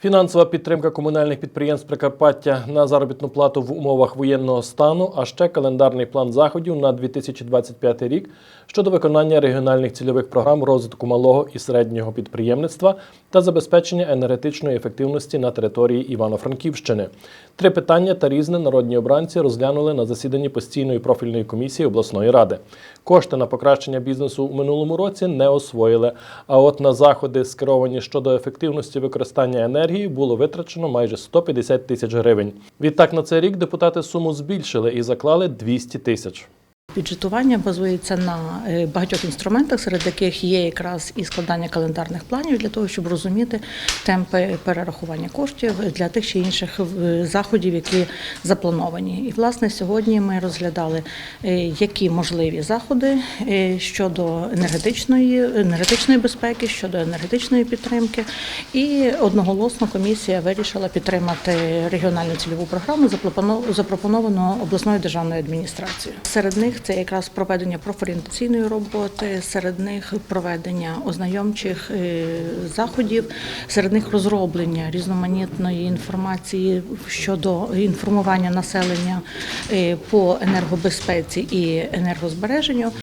Фінансова підтримка комунальних підприємств Прикарпаття на заробітну плату в умовах воєнного стану, а ще календарний план заходів на 2025 рік щодо виконання регіональних цільових програм розвитку малого і середнього підприємництва та забезпечення енергетичної ефективності на території Івано-Франківщини. Три питання та різне народні обранці розглянули на засіданні постійної профільної комісії обласної ради. Кошти на покращення бізнесу у минулому році не освоїли. А от на заходи, скеровані щодо ефективності використання енергії, було витрачено майже 150 тисяч гривень. Відтак на цей рік депутати суму збільшили і заклали 200 тисяч. Бюджетування базується на е, багатьох інструментах, серед яких є якраз і складання календарних планів для того, щоб розуміти темпи перерахування коштів для тих чи інших е, заходів, які заплановані. І власне сьогодні ми розглядали, е, які можливі заходи щодо енергетичної енергетичної безпеки, щодо енергетичної підтримки. І одноголосно комісія вирішила підтримати регіональну цільову програму, запропоно- запропоновану обласною державною адміністрацією. Серед них це якраз проведення профорієнтаційної роботи, серед них проведення ознайомчих е, заходів, серед них розроблення різноманітної інформації щодо інформування населення е, по енергобезпеці і енергозбереженню.